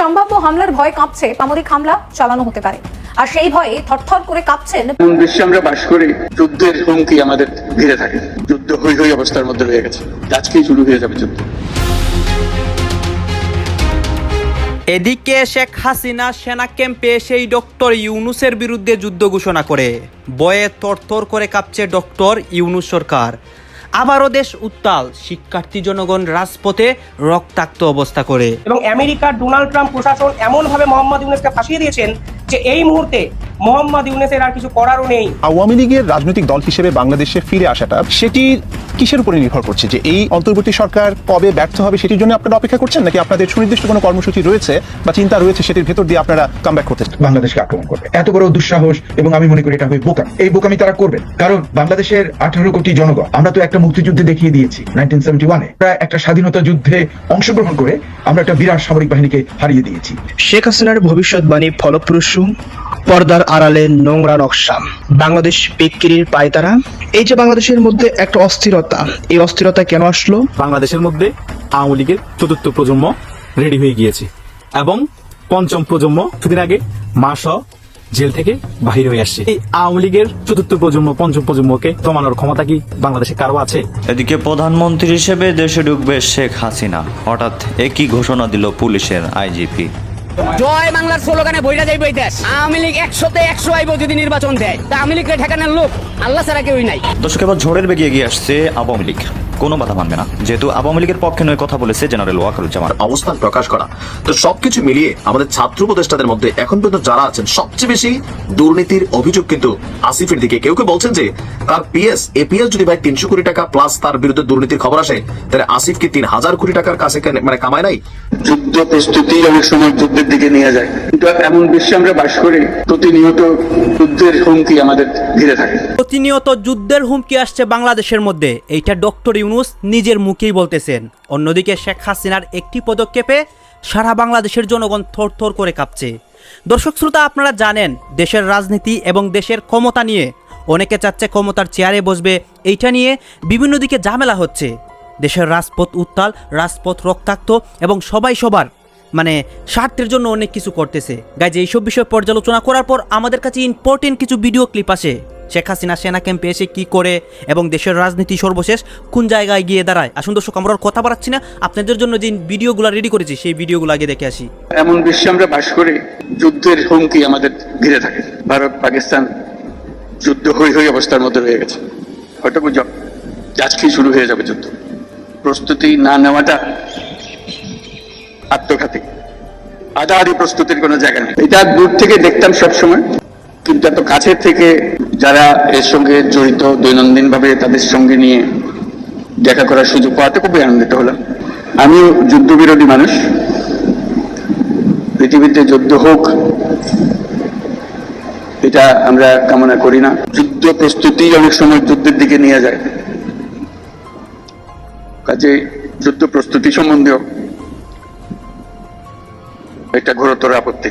সম্ভাব্য হামলার ভয় কাঁপছে সামরিক হামলা চালানো হতে পারে। আর সেই ভয়ে থরথর করে কাঁপছেন এমন বিশ্বে আমরা বাস করি যুদ্ধের হুমকি আমাদের ঘিরে থাকে। যুদ্ধ হই হই অবস্থার মধ্যে রয়ে গেছে। আজকেই শুরু হয়ে যাবে যুদ্ধ। এদিকে শেখ হাসিনা সেনা ক্যাম্পে সেই ডক্টর ইউনুসের বিরুদ্ধে যুদ্ধ ঘোষণা করে। বয়ে তরতর করে কাঁপছে ডক্টর ইউনুস সরকার। আবারও দেশ উত্তাল শিক্ষার্থী জনগণ রাজপথে রক্তাক্ত অবস্থা করে। এবং আমেরিকার ডোনাল্ড ট্রাম্প প্রশাসন এমনভাবে মোহাম্মদ ইউনেসকে ফাঁসিয়ে দিয়েছেন যে এই মুহূর্তে মোহাম্মদ ইউনেসের আর কিছু করারও নেই। আওয়ামী লীগের রাজনৈতিক দল হিসেবে বাংলাদেশে ফিরে আসাটা সেটি কিসের উপরে নির্ভর করছে? যে এই অন্তর্বর্তী সরকার কবে ব্যর্থ হবে সেটির জন্য আপনারা অপেক্ষা করছেন নাকি আপনাদের সুনির্দিষ্ট কোনো কর্মসূচি রয়েছে বা চিন্তা রয়েছে সেটির ভেতর দিয়ে আপনারা কামব্যাক করতে বাংলাদেশকে আক্রমণ করবে। এত বড় দুঃসাহস এবং আমি মনে করি এটা হবে বোকামি। এই বোকামি তারা করবে কারণ বাংলাদেশের আঠারো কোটি জনগণ আমরা তো একটা মুক্তিযুদ্ধে দেখিয়ে দিয়েছি নাইনটিন সেভেন্টি ওয়ানে একটা স্বাধীনতা যুদ্ধে অংশগ্রহণ করে আমরা একটা বিরাট সামরিক বাহিনীকে হারিয়ে দিয়েছি। শেখ হাসিনার ভবিষ্যৎবাণী ফলপ্রসূ। পর্দার আড়ালে নোংরা নকশা। বাংলাদেশ বিক্রির পায়তারা। এই যে বাংলাদেশের মধ্যে একটা অস্থিরতা এই অস্থিরতা কেন আসলো? বাংলাদেশের মধ্যে আওয়ামী লীগের চতুর্থ প্রজন্ম রেডি হয়ে গিয়েছে এবং পঞ্চম প্রজন্ম কিছুদিন আগে মাস জেল থেকে বাহির হয়ে আসছে। এই আওয়ামী লীগের চতুর্থ প্রজন্ম পঞ্চম প্রজন্মকে দমানোর ক্ষমতা কি বাংলাদেশে কারও আছে? এদিকে প্রধানমন্ত্রী হিসেবে দেশে ঢুকবে শেখ হাসিনা। হঠাৎ একই ঘোষণা দিল পুলিশের আইজিপি। জয় বাংলার স্লোগানে বইটা যাইব এই দেশ আওয়ামী লীগ একশোতে একশো আইব যদি নির্বাচন দেয়। তা আওয়ামী লীগকে ঠেকানোর লোক, আল্লাহ ছাড়া কেউই নাই। দর্শক, এবার ঝড়ের বেগে এগিয়ে আসছে আওয়ামী লীগ। কোনো বাধা মানবে না। যেহেতু আওয়ামী লীগের পক্ষে নয় কথা বলেছে জেনারেল ওয়াকারুজ্জামান। অবস্থান প্রকাশ করা। তো সবকিছু মিলিয়ে আমাদের ছাত্র উপদেষ্টাদের মধ্যে এখন পর্যন্ত যারা আছেন সবচেয়ে বেশি দুর্নীতির অভিযোগ কিন্তু আসিফের দিকে। কেউ কেউ বলছেন যে তার পিএস এপিএস যদি ভাই তিনশো কোটি টাকা প্লাস তার বিরুদ্ধে দুর্নীতির খবর আসে তাহলে আসিফ কি তিন হাজার কোটি টাকার কাছে মানে কামায় নাই? যুদ্ধ প্রস্তুতি অনেক সময় যুদ্ধের দিকে নিয়ে যায়। কিন্তু এমন বিশ্বে আমরা বাস করি প্রতিনিয়ত যুদ্ধের হুমকি আমাদের ঘিরে থাকে। প্রতিনিয়ত যুদ্ধের হুমকি আসছে বাংলাদেশের মধ্যে। এইটা ডক্টর ইউনুস নিজের মুখেই বলতেছেন। অন্যদিকে শেখ হাসিনার একটি পদক্ষেপে সারা বাংলাদেশের জনগণ থরথর করে কাঁপছে। দর্শক শ্রোতা, আপনারা জানেন, দেশের রাজনীতি এবং দেশের ক্ষমতা নিয়ে অনেকে চাচ্ছে ক্ষমতার চেয়ারে বসবে। এইটা নিয়ে বিভিন্ন দিকে ঝামেলা হচ্ছে। দেশের রাজপথ উত্তাল, রাজপথ রক্তাক্ত এবং সবাই সবার মানে স্বার্থের জন্য অনেক কিছু করতেছে। গাইজ, এইসব বিষয় পর্যালোচনা করার পর আমাদের কাছে ইম্পর্টেন্ট কিছু ভিডিও ক্লিপ আসে। শেখ হাসিনা সেনা ক্যাম্পে এসে কি করে এবং দেশের রাজনীতি সর্বশেষ কোন জায়গায় গিয়ে দাঁড়ায়? আসুন দর্শক, আমরা কথা বাড়াচ্ছি না। আপনাদের জন্য যে ভিডিওগুলো রেডি করেছি, সেই ভিডিওগুলো আগে দেখে আসি। এমন বিশ্বে আমরা বাস করি যুদ্ধের হুমকি আমাদের ঘিরে থাকে। ভারত, পাকিস্তান যুদ্ধ হই হই অবস্থার মধ্যে রয়ে গেছে। হয়তো আজকেই শুরু হয়ে যাবে যুদ্ধ। প্রস্তুতি না নেওয়াটা আত্মঘাতী। আদাহারি প্রস্তুতির কোনো জায়গা নেই। এটা দূর থেকে দেখতাম সবসময়, কিন্তু এত কাছের থেকে যারা এর সঙ্গে জড়িত দৈনন্দিন ভাবে তাদের সঙ্গে নিয়ে দেখা করার সুযোগ পাওয়াতে খুবই আনন্দিত হলাম। আমিও যুদ্ধবিরোধী মানুষ। পৃথিবীতে যুদ্ধ হোক, এটা আমরা কামনা করি না। যুদ্ধ প্রস্তুতি অনেক সময় যুদ্ধের দিকে নিয়ে যায়। কাজে যুদ্ধ প্রস্তুতি সম্বন্ধেও একটা ঘোরতর আপত্তি।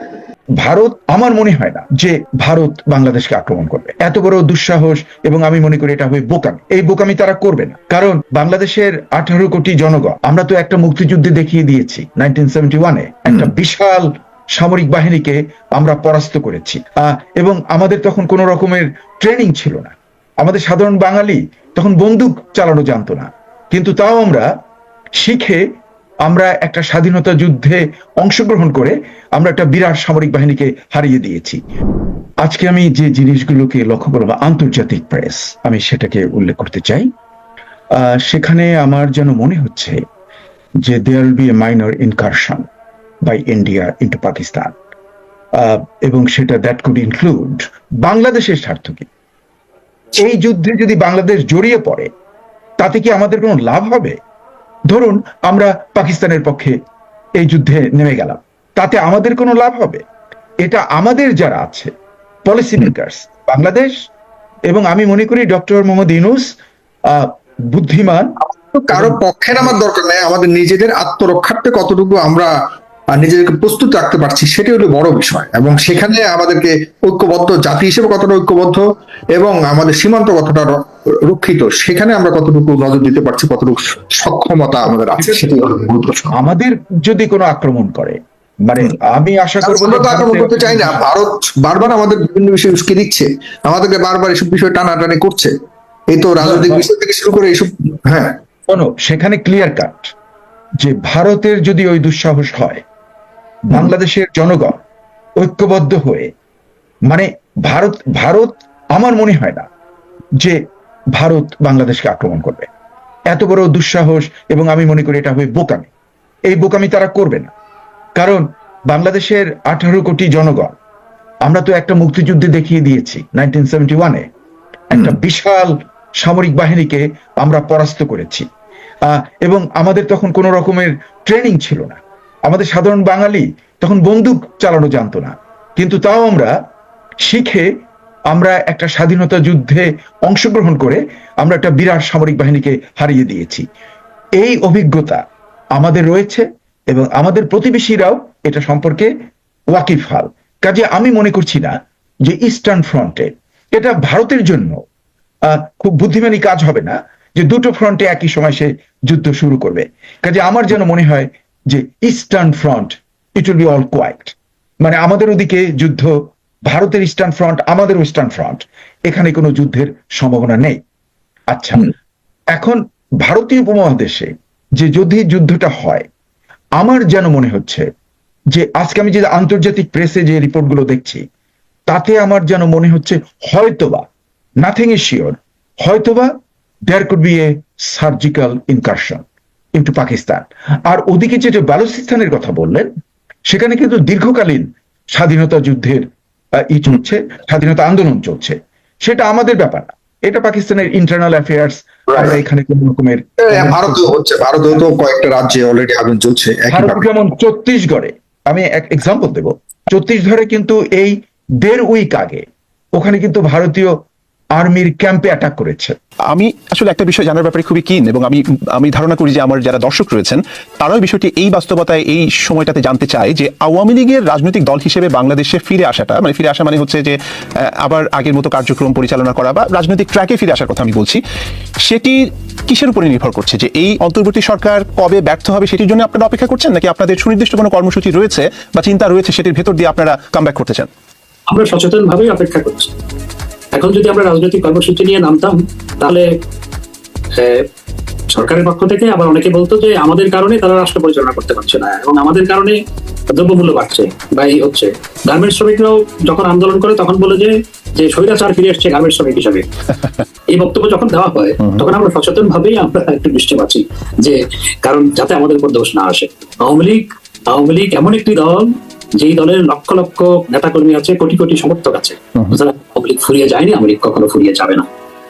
ভারত আমার মনে হয় না যে ভারত বাংলাদেশকে আক্রমণ করবে। এত বড় দুঃসাহস এবং আমি মনে করি এটা হবে বোকামি। এই বোকামি তারা করবে না। কারণ বাংলাদেশের আঠারো কোটি জনগণ আমরা তো একটা মুক্তিযুদ্ধে দেখিয়ে দিয়েছি নাইনটিন সেভেন্টি ওয়ানে একটা বিশাল সামরিক বাহিনীকে আমরা পরাস্ত করেছি। আহ, এবং আমাদের তখন কোনো রকমের ট্রেনিং ছিল না। আমাদের সাধারণ বাঙালি তখন বন্দুক চালানো জানতো না। কিন্তু তাও আমরা শিখে আমরা একটা স্বাধীনতা যুদ্ধে অংশগ্রহণ করে আমরা একটা বিরাট সামরিক বাহিনীকে হারিয়ে দিয়েছি। আজকে আমি যে জিনিসগুলোকে লক্ষ্য করব, আন্তর্জাতিক প্রেস, আমি সেটাকে উল্লেখ করতে চাই। সেখানে আমার যেন মনে হচ্ছে যে there be a minor incursion by India into Pakistan এবং সেটা দ্যাট কুড ইনক্লুড বাংলাদেশের স্বার্থ কি এই যুদ্ধে যদি বাংলাদেশ জড়িয়ে পড়ে, তাতে কি আমাদের কোনো লাভ হবে? ধরুন আমরা পাকিস্তানের পক্ষে এই যুদ্ধে নেমে গেলাম। তাতে আমাদের কোনো লাভ হবে? এটা আমাদের যারা আছে পলিসি মেকার্স বাংলাদেশ এবং আমি মনে করি ডক্টর মোহাম্মদ ইউনুস আহ, বুদ্ধিমান। কারও পক্ষের আমার দরকার নেই আমাদের নিজেদের আত্মরক্ষার্থে কতটুকু আমরা নিজেদেরকে প্রস্তুত রাখতে পারছি সেটা হলো বড় বিষয়। এবং সেখানে আমাদেরকে ঐক্যবদ্ধ জাতি হিসেবে কতটা ঐক্যবদ্ধ এবং আমাদের সীমান্ত কতটা রক্ষিত। সেখানে আমরা কতটুকু নজর দিতে পারছি কতটুকু সক্ষমতা আমাদের আছে মূল প্রশ্ন আমাদের যদি কোনো আক্রমণ করে মানে আমি আশা করব আক্রমণ করতে চাই না। ভারত বারবার আমাদের বিভিন্ন বিষয়ে উস্কে দিচ্ছে। আমাদেরকে বারবার এসব বিষয়ে টানাটানি করছে। এই তো রাজনৈতিক বিষয় থেকে শুরু করে এইসব হ্যাঁ। শোনো সেখানে ক্লিয়ার কাট যে ভারতের যদি ওই দুঃসাহস হয় বাংলাদেশের জনগণ ঐক্যবদ্ধ হয়ে মানে ভারত ভারত আমার মনে হয় না যে ভারত বাংলাদেশকে আক্রমণ করবে। এত বড় দুঃসাহস এবং আমি মনে করি এটা হবে বোকামি। এই বোকামি তারা করবে না। কারণ বাংলাদেশের আঠারো কোটি জনগণ আমরা তো একটা মুক্তিযুদ্ধে দেখিয়ে দিয়েছি নাইনটিন সেভেন্টি ওয়ানে। একটা বিশাল সামরিক বাহিনীকে আমরা পরাস্ত করেছি। আহ, এবং আমাদের তখন কোনো রকমের ট্রেনিং ছিল না। আমাদের সাধারণ বাঙালি তখন বন্দুক চালানো জানতো না। কিন্তু তাও আমরা শিখে আমরা একটা স্বাধীনতা যুদ্ধে অংশগ্রহণ করে আমরা একটা বিরাট সামরিক বাহিনীকে হারিয়ে দিয়েছি। এই অভিজ্ঞতা আমাদের রয়েছে এবং আমাদের প্রতিবেশীরাও এটা সম্পর্কে ওয়াকিফাল কাজে আমি মনে করছি না যে ইস্টার্ন ফ্রন্টে এটা ভারতের জন্য খুব বুদ্ধিমানী কাজ হবে না যে দুটো ফ্রন্টে একই সময় সে যুদ্ধ শুরু করবে। কাজে আমার যেন মনে হয় যে eastern front it will be all quiet মানে আমাদের ওদিকে যুদ্ধ ভারতের ইস্টার্ন ফ্রন্ট আমাদের ওয়েস্টার্ন ফ্রন্ট এখানে কোনো যুদ্ধের সম্ভাবনা নেই। আচ্ছা এখন ভারতীয় উপমহাদেশে যে যদি যুদ্ধটা হয় আমার যেন মনে হচ্ছে যে আজকে আমি যে আন্তর্জাতিক প্রেসে যে রিপোর্টগুলো দেখছি তাতে আমার যেন মনে হচ্ছে হয়তোবা নাথিং ইজ শিওর হয়তোবা there could be a surgical incursion into Pakistan আর ওদিকে যেটা বালুচিস্তানের কথা বললেন সেখানে কিন্তু দীর্ঘকালীন স্বাধীনতা যুদ্ধের ই চলছে স্বাধীনতা আন্দোলন চলছে। সেটা আমাদের ব্যাপার না। এটা পাকিস্তানের ইন্টারনাল অ্যাফেয়ার্স আমরা এখানে কোন রকমের ভারতে হচ্ছে ভারতে তো কয়েকটা রাজ্যে অলরেডি আগুন চলছে যেমন ছত্তিশগড়ে আমি এক এক্সাম্পল দেব। ছত্তিশগড়ে কিন্তু এই দেড় উইক আগে ওখানে কিন্তু ভারতীয় আর্মির ক্যাম্পে অ্যাটাক করেছে। আমি আসলে একটা বিষয় জানার ব্যাপারে খুবই কিন এবং আমি আমি ধারণা করি যে আমার যারা দর্শক রয়েছেন তারাও এই বিষয়টি এই বাস্তবতায় এই সময়টাতে জানতে চায় যে আওয়ামী লীগের রাজনৈতিক দল হিসেবে বাংলাদেশে ফিরে আসাটা মানে ফিরে আসা মানে হচ্ছে যে আহ, আবার আগের মতো কার্যক্রম পরিচালনা করা বা রাজনৈতিক ট্র্যাকে ফিরে আসার কথা আমি বলছি সেটি কিসের উপরে নির্ভর করছে? যে এই অন্তর্বর্তী সরকার কবে ব্যর্থ হবে সেটির জন্য আপনারা অপেক্ষা করছেন নাকি আপনাদের সুনির্দিষ্ট কোনো কর্মসূচি রয়েছে বা চিন্তা রয়েছে সেটির ভেতর দিয়ে আপনারা কামব্যাক করতে চান? আমরা সচেতন ভাবেই অপেক্ষা করছি। এখন যদি আমরা রাজনৈতিক কর্মসূচি নিয়ে নামতাম তাহলে সরকারের পক্ষ থেকে আবার অনেকে বলতো যে আমাদের কারণে তারা রাষ্ট্র পরিচালনা করতে পারছে না এবং আমাদের কারণে দ্রব্যমূল্য বাড়ছে বা এই হচ্ছে। গার্মেন্টস শ্রমিকরাও যখন আন্দোলন করে তখন বলে যে যে স্বৈরাচার ফিরে এসছে গার্মেন্টস শ্রমিক হিসাবে। এই বক্তব্য যখন দেওয়া হয় তখন আমরা সচেতন ভাবেই আমরা একটু বুঝতে পারছি যে কারণ যাতে আমাদের উপর দোষ না আসে। আওয়ামী লীগ আওয়ামী লীগ এমন একটি দল যেই দলের লক্ষ লক্ষ নেতাকর্মী আছে কোটি কোটি সমর্থক আছে। আওয়ামী লীগ ফুরিয়ে যায়নি আওয়ামী লীগ কখনো ফুরিয়ে যাবে না।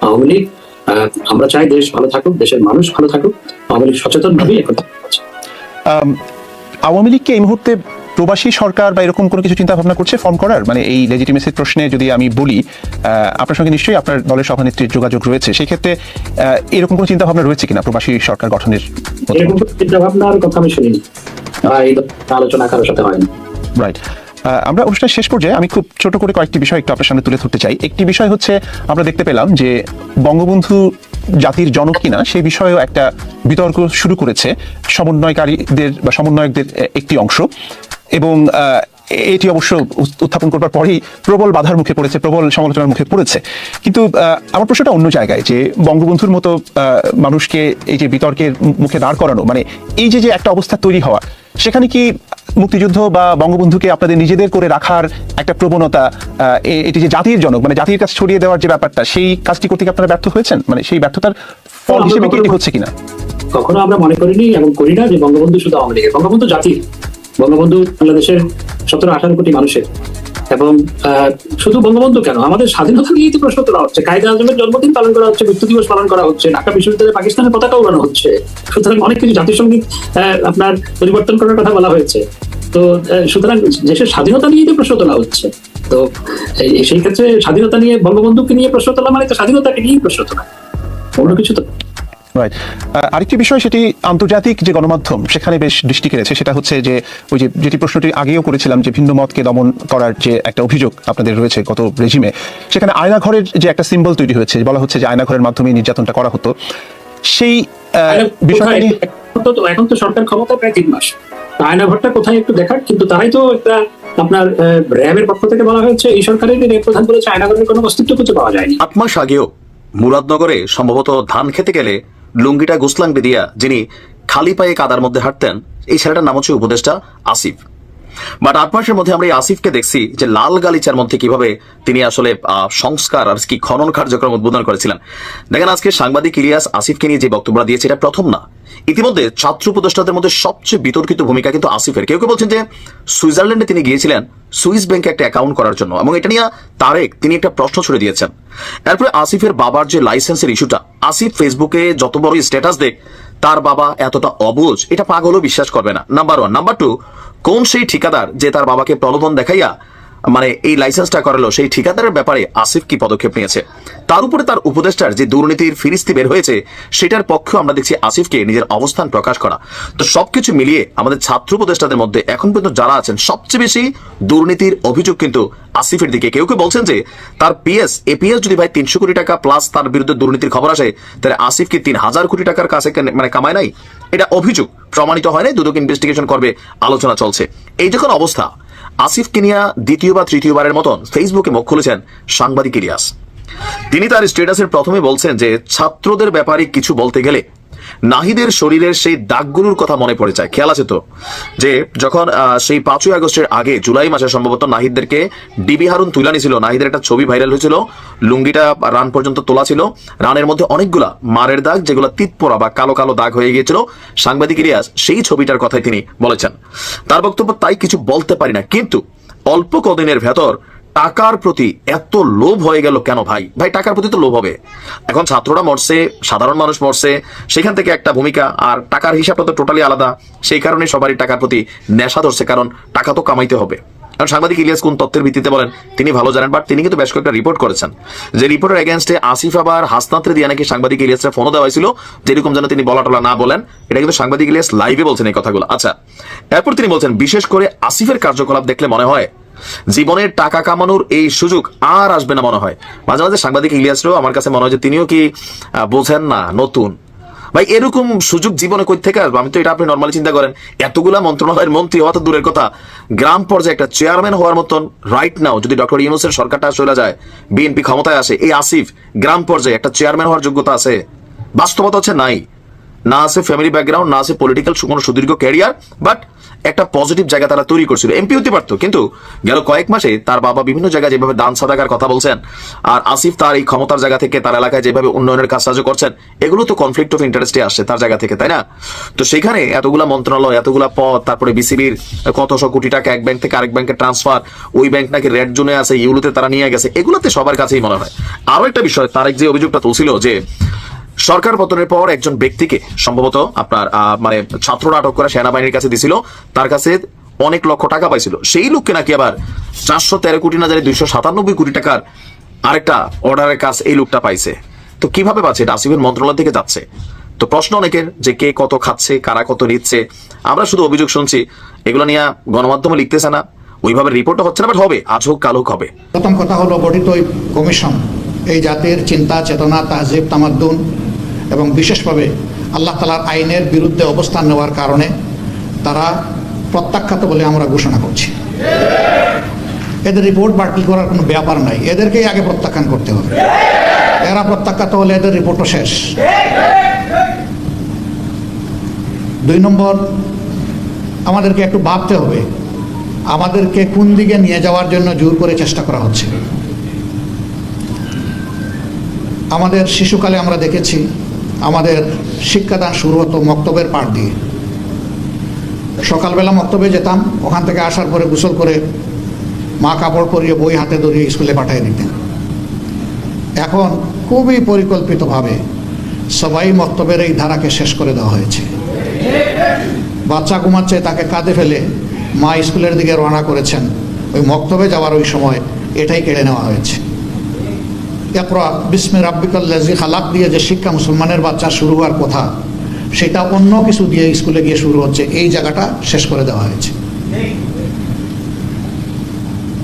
আওয়ামী লীগ আমরা চাই দেশ ভালো থাকুক দেশের মানুষ ভালো থাকুক আওয়ামী লীগ সচেতন ভাবেই এখন আওয়ামী লীগকে এই মুহূর্তে প্রবাসী সরকার বা এরকম কোনো কিছু চিন্তা ভাবনা করছে ফর্ম করার? মানে এই লেজিটিমেসির প্রশ্নে যদি আমি বলি আপনার সঙ্গে নিশ্চয়ই আপনার দলের সভানেত্রীর যোগাযোগ রয়েছে। সেই ক্ষেত্রে এরকম কোনো চিন্তা ভাবনা রয়েছে কিনা প্রবাসী সরকার গঠনের এরকম চিন্তা ভাবনার কথা আমি শুনিনি। আলোচনা কারোর সাথে হয়নি। রাইট আমরা অনুষ্ঠানের শেষ পর্যায়ে আমি খুব ছোট করে কয়েকটি বিষয় একটু আপনার সামনে তুলে ধরতে চাই। একটি বিষয় হচ্ছে আমরা দেখতে পেলাম যে বঙ্গবন্ধু জাতির জনক কিনা সেই বিষয়েও একটা বিতর্ক শুরু করেছে সমন্বয়কারীদের বা সমন্বয়কদের একটি অংশ। এবং এটি অবশ্য উত- উত্থাপন করবার পরেই প্রবল বাধার মুখে পড়েছে, প্রবল সমালোচনার মুখে পড়েছে। কিন্তু আমার প্রশ্নটা অন্য জায়গায় যে বঙ্গবন্ধুর মতো মানুষকে এই যে বিতর্কের মুখে দাঁড় করানো মানে এই যে যে একটা অবস্থা তৈরি হওয়া, সেখানে কি মুক্তিযুদ্ধ বা বঙ্গবন্ধুকে আপনাদের নিজেদের করে রাখার একটা প্রবণতা আহ, এটি যে জাতির জনক মানে জাতির কাছে ছড়িয়ে দেওয়ার যে ব্যাপারটা সেই কাজটি করতে আপনারা ব্যর্থ হয়েছেন? মানে সেই ব্যর্থতার ফল হিসেবে কি এটি হচ্ছে কিনা? কখনো আমরা মনে করিনি এবং করি না যে বঙ্গবন্ধু শুধু আওয়ামী লীগের বঙ্গবন্ধু জাতির। বঙ্গবন্ধু বাংলাদেশের সতেরো আঠারো কোটি মানুষের। এবং শুধু বঙ্গবন্ধু কেন? আমাদের স্বাধীনতা নিয়েই তো প্রশ্ন তোলা হচ্ছে। কায়দা আজমের জন্মদিন পালন করা হচ্ছে মৃত্যু দিবস পালন করা হচ্ছে, ঢাকা বিশ্ববিদ্যালয়ে পাকিস্তানের পতাকা উড়ানো হচ্ছে। সুতরাং অনেক কিছু জাতিসংগীত আপনার পরিবর্তন করার কথা বলা হয়েছে। তো সুতরাং দেশের স্বাধীনতা নিয়েই তো প্রশ্ন তোলা হচ্ছে। তো সেই ক্ষেত্রে স্বাধীনতা নিয়ে বঙ্গবন্ধুকে নিয়ে প্রশ্ন তোলা মানে তো স্বাধীনতাকে নিয়েই প্রশ্ন তোলা। অন্য কিছু তো। রাইট আরেকটি বিষয় সেটি আন্তর্জাতিক যে গণমাধ্যম সেখানে বেশ দৃষ্টি কেড়েছে। সেটা হচ্ছে যে ওই যে যেটি প্রশ্নটি আগেও করেছিলাম যে ভিন্ন মতকে দমন করার যে একটা অভিযোগ আপনাদের রয়েছে গত রেজিমে সেখানে আয়নাঘরের যে একটা সিম্বল তৈরি হয়েছে বলা হচ্ছে যে আয়নাঘরের মাধ্যমে নির্যাতনটা করা হতো। সেই আহ, বিষয়টা এখন তো- সরকার ক্ষমতা প্রায় তিন মাস। আয়নাঘরটা কোথায় একটু দেখার কিন্তু তারাই তো একটা আপনার র্যাবের পক্ষ থেকে বলা হয়েছে এই সরকারের প্রধান বলেছে আয়নাঘরের কোনো অস্তিত্ব খুঁজে পাওয়া যায়নি। আট মাস আগেও মুরাদনগরে সম্ভবত ধান খেতে গেলে লুঙ্গিটা গুসলাং বেদিয়া যিনি খালি পায়ে কাদার মধ্যে হাঁটতেন, এই ছেলেটার নাম হচ্ছে উপদেষ্টা আসিফ। বাট আট মাসের মধ্যে আমরা এই আসিফকে দেখছি যে লাল গালিচার মধ্যে কীভাবে তিনি আসলে সংস্কার আর কি খনন কার্যক্রম উদ্বোধন করেছিলেন। দেখেন আজকে সাংবাদিক ইলিয়াস আসিফকে নিয়ে যে বক্তব্য দিয়েছে, এটা প্রথম না। ইতিমধ্যে ছাত্র উপদেষ্টাদের মধ্যে সবচেয়ে বিতর্কিত ভূমিকা কিন্তু আসিফের। কেউ কেউ বলছেন যে সুইজারল্যান্ডে তিনি গিয়েছিলেন সুইস ব্যাংকে একটা অ্যাকাউন্ট করার জন্য এবং এটা নিয়ে তারেক তিনি একটা প্রশ্ন ছুড়ে দিয়েছেন। এরপরে আসিফের বাবার যে লাইসেন্সের ইস্যুটা, আসিফ ফেসবুকে যত বড় স্ট্যাটাস দেখ, তার বাবা এতটা অবুঝ এটা পাগলও বিশ্বাস করবে না। নাম্বার ওয়ান নাম্বার টু কোন সেই ঠিকাদার যে তার বাবাকে প্রলোভন দেখাইয়া মানে এই লাইসেন্সটা করালো সেই ঠিকাদারের ব্যাপারে আসিফ কি পদক্ষেপ নিয়েছে? তার উপরে তার উপদেষ্টার যে দুর্নীতির ফিরিস্তি বের হয়েছে, সেটার পক্ষে আমরা দেখছি আসিফকে নিজের অবস্থান প্রকাশ করা। তো সবকিছু মিলিয়ে আমাদের ছাত্র উপদেষ্টাদের মধ্যে এখন পর্যন্ত যারা আছেন, সবচেয়ে বেশি দুর্নীতির অভিযোগ কিন্তু আসিফের দিকে। কেউ কেউ বলছেন যে তার পিএস, এপিএস যদি ভাই তিনশো কোটি টাকা প্লাস তার বিরুদ্ধে দুর্নীতির খবর আসে, তাহলে আসিফ কি তিন হাজার কোটি টাকার কাছে মানে কামায় নাই? এটা অভিযোগ, প্রমাণিত হয় নাই, দুদক ইনভেস্টিগেশন করবে, আলোচনা চলছে। এই যখন অবস্থা আসিফ কিনিয়া দ্বিতীয় বা তৃতীয়বারের মতন ফেসবুকে মুখ খুলেছেন সাংবাদিক ইলিয়াস। তিনি তার স্ট্যাটাসের প্রথমে বলছেন যে, ছাত্রদের ব্যাপারে কিছু বলতে গেলে নাহিদের শরীরের সেই দাগগুলোর কথা মনে পড়ে যায়। খেয়াল আছে তো? যে যখন সেই পাঁচই আগস্টের আগে, জুলাই মাসে সম্ভবত নাহিদদেরকে ডিবি হারুন তুলা নিয়েছিল নাহিদের একটা ছবি ভাইরাল হয়েছিল, লুঙ্গিটা রান পর্যন্ত তোলা ছিল, রানের মধ্যে অনেকগুলা মারের দাগ, যেগুলো তিতপোড়া বা কালো কালো দাগ হয়ে গিয়েছিল। সাংবাদিক ইলিয়াস, সেই ছবিটার কথাই তিনি বলেছেন। তার বক্তব্য তাই কিছু বলতে পারি না, কিন্তু অল্প কদিনের ভেতর টাকার প্রতি এত লোভ হয়ে গেল কেন ভাই? ভাই, টাকার প্রতি তো লোভ হবে। এখন ছাত্ররা মরছে, সাধারণ মানুষ মরছে, সেখান থেকে একটা ভূমিকা, আর টাকার হিসাবটা তো টোটালি আলাদা। সেই কারণে সবারই টাকার প্রতি নেশা ধরছে, কারণ টাকা তো কামাইতে হবে। কারণ সাংবাদিক ইলিয়াস কোন তথ্যের ভিত্তিতে বলেন, তিনি ভালো জানেন বাট তিনি কিন্তু বেশ কয়েকটা রিপোর্ট করেছেন। যে রিপোর্টের এগেনস্টে আসিফ আবার হাসনাত্রে দিয়ে নাকি সাংবাদিক ইলিয়াসের ফোনও দেওয়া হয়েছিল যেরকম যেন তিনি বলা টলা না বলেন। এটা কিন্তু সাংবাদিক ইলিয়াস লাইভে বলছেন এই কথাগুলো। আচ্ছা এরপর তিনি বলছেন, বিশেষ করে আসিফের কার্যকলাপ দেখলে মনে হয় জীবনের টাকা কামানোর এই সুযোগ আর আসবে না মনে হয়। মাঝে মাঝে সাংবাদিক ইলিয়াসরাও আমার কাছে মনে হয় যে তিনিও কি বোঝেন না, নতুন? ভাই, এরকম সুযোগ জীবনে কই থেকে আসবে আমি তো এটা আপনি নর্মালি চিন্তা করেন। এতগুলা মন্ত্রণালয়ের মন্ত্রী হওয়া তো দূরের কথা। গ্রাম পর্যায়ে একটা চেয়ারম্যান হওয়ার মতন রাইট নাও যদি ডক্টর ইউনুসের সরকারটা চলে যায় বিএনপি ক্ষমতায় আসে, এই আসিফ গ্রাম পর্যায়ে একটা চেয়ারম্যান হওয়ার যোগ্যতা আছে। বাস্তবতা হচ্ছে নাই। না আছে ফ্যামিলি ব্যাকগ্রাউন্ড না আছে পলিটিক্যাল কোনো সুদীর্ঘ ক্যারিয়ার বাট একটা পজিটিভ জায়গা তারা তৈরি করছিল। এমপি হতে পারতো, কিন্তু গেল কয়েক মাসে তার বাবা বিভিন্ন জায়গায় যেভাবে দান সাদাকার কথা বলছেন, আর আসিফ তার এই ক্ষমতার জায়গা থেকে তার এলাকায় যেভাবে উন্নয়নের কাজ সাহায্য করছেন, এগুলো তো কনফ্লিক্ট অফ ইন্টারেস্টে আসছে তার জায়গা থেকে, তাই না? তো সেখানে এতগুলা মন্ত্রণালয়, এতগুলা পদ, তারপরে বিসিবির কতশো কোটি টাকা এক ব্যাংক থেকে আরেক ব্যাংকে ট্রান্সফার ওই ব্যাংক নাকি রেড জোনে আছে ইউলোতে তারা নিয়ে গেছে, এগুলোতে সবার কাছেই মনে হয়। আরও একটা বিষয় তার তারেক যে অভিযোগটা তুলছিল যে সরকার পতনের পর একজন ব্যক্তিকে সম্ভবত আপনার মানে ছাত্ররা আটক করে সেনাবাহিনীর কাছে দিছিল, তার কাছে অনেক লক্ষ টাকা পাইছিল। সেই লোককে নাকি আবার চারশো তেরো কোটি না জানি দুইশো সাতানব্বই কোটি টাকার আরেকটা অর্ডারের কাজ এই লোকটা পাইছে। তো কীভাবে পাচ্ছে? এটা আসিফের মন্ত্রণালয় থেকে যাচ্ছে। তো প্রশ্ন অনেকের যে কে কত খাচ্ছে, কারা কত নিচ্ছে, আমরা শুধু অভিযোগ শুনছি, এগুলো নিয়ে গণমাধ্যমে লিখতেছে না। ওইভাবে রিপোর্টও হচ্ছে না, বাট হবে, আজ হোক, কাল হোক, হবে। প্রথম কথা হলো গঠিত কমিশন, এই জাতির চিন্তা, চেতনা, তাহজিব, তামাদ্দুন এবং বিশেষভাবে আল্লাহ তালার আইনের বিরুদ্ধে অবস্থান নেওয়ার কারণে তারা প্রত্যাখ্যাত বলে আমরা ঘোষণা করছি। এদের রিপোর্ট বাতিল করার কোনো ব্যাপার নাই। এদেরকেই আগে প্রত্যাখ্যান করতে হবে। এরা প্রত্যাখ্যাত হলে এদের রিপোর্টও শেষ। দুই নম্বর, আমাদেরকে একটু ভাবতে হবে। আমাদেরকে কোন দিকে নিয়ে যাওয়ার জন্য জোর করে চেষ্টা করা হচ্ছে? আমাদের শিশুকালে আমরা দেখেছি আমাদের শিক্ষাদান শুরু হতো মক্তবের পাঠ দিয়ে। সকালবেলা মক্তবে যেতাম, ওখান থেকে আসার পরে গোসল করে মা কাপড় পরিয়ে বই হাতে ধরিয়ে স্কুলে পাঠিয়ে দিতেন। এখন খুবই পরিকল্পিতভাবে সবাই মক্তবের এই ধারাকে শেষ করে দেওয়া হয়েছে। বাচ্চা ঘুমাচ্ছে, তাকে কাঁধে ফেলে মা স্কুলের দিকে রওনা করেছেন। ওই মক্তবে যাওয়ার ওই সময় এটাই কেড়ে নেওয়া হয়েছে। একরা বিস্মে রাব্বিকাল্লাজি খালাক দিয়ে যে শিক্ষা মুসলমানের বাচ্চা শুরু হওয়ার কথা, সেটা অন্য কিছু দিয়ে স্কুলে গিয়ে শুরু হচ্ছে, এই জায়গাটা শেষ করে দেওয়া হয়েছে।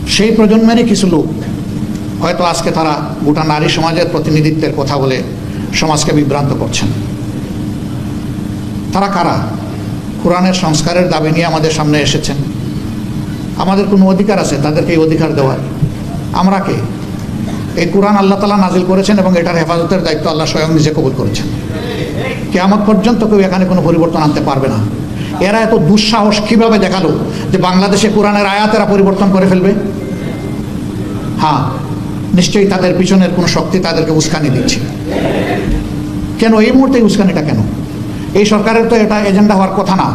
সেই প্রজন্মেরই কিছু লোক, হয়তো আজকে তারা গোটা নারী সমাজের প্রতিনিধিত্বের কথা বলে সমাজকে বিভ্রান্ত করছেন। তারা কারা? কোরআনের সংস্কারের দাবি নিয়ে আমাদের সামনে এসেছেন। আমাদের কোনো অধিকার আছে? তাদেরকে এই অধিকার দেওয়ার। আমরা কে? এই কোরআন আল্লাহ তালা নাজিল করেছেন এবং এটার হেফাজতের দায়িত্ব আল্লাহ স্বয়ং নিজে কবুল করেছেন। কেয়ামত পর্যন্ত কেউ এখানে কোনো পরিবর্তন আনতে পারবে না। এরা এত দুঃসাহস কীভাবে দেখাল যে বাংলাদেশে কোরআনের আয়াতেরা পরিবর্তন করে ফেলবে? হ্যাঁ নিশ্চয়ই তাদের পিছনের কোনো শক্তি তাদেরকে উস্কানি দিচ্ছে। কেন এই মুহূর্তে উস্কানিটা কেন? এই সরকারের তো এটা এজেন্ডা হওয়ার কথা না।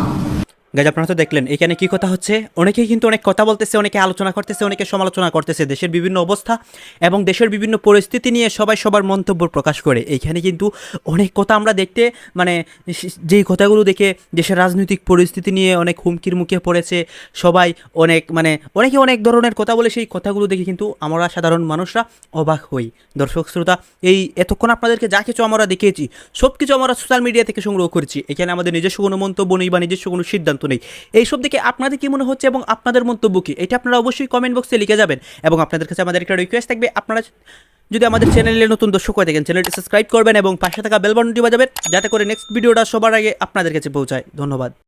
গাজ আপনারা তো দেখলেন, এখানে কি কথা হচ্ছে? অনেকেই কিন্তু অনেক কথা বলতেছে, অনেকে আলোচনা করতেছে, অনেকে সমালোচনা করতেছে। দেশের বিভিন্ন অবস্থা এবং দেশের বিভিন্ন পরিস্থিতি নিয়ে সবাই সবার মন্তব্য প্রকাশ করে। এইখানে কিন্তু অনেক কথা আমরা দেখতে মানে যেই কথাগুলো দেখে দেশের রাজনৈতিক পরিস্থিতি নিয়ে অনেক হুমকির মুখে পড়েছে, সবাই অনেক মানে অনেকে অনেক ধরনের কথা বলে সেই কথাগুলো দেখে কিন্তু আমরা সাধারণ মানুষরা অবাক হই। দর্শক, শ্রোতা, এই এতক্ষণ আপনাদেরকে যা কিছু আমরা দেখিয়েছি সব কিছু আমরা সোশ্যাল মিডিয়া থেকে সংগ্রহ করেছি। এখানে আমাদের নিজস্ব কোনো মন্তব্য নেই বা নিজস্ব কোনো সিদ্ধান্ত নেই। এইসব দিকে আপনাদের কি মনে হচ্ছে এবং আপনাদের মন্তব্য কি? এটা আপনারা অবশ্যই কমেন্ট বক্সে লিখে যাবেন এবং আপনাদের কাছে আমাদের একটা রিকোয়েস্ট থাকবে। আপনারা যদি আমাদের চ্যানেলে নতুন দর্শক হয়ে থাকেন চ্যানেলটি সাবস্ক্রাইব করবেন এবং পাশে থাকা বেল বাটনটি বাজাবেন, যাতে করে নেক্সট ভিডিওটা সবার আগে আপনাদের কাছে পৌঁছায়। ধন্যবাদ।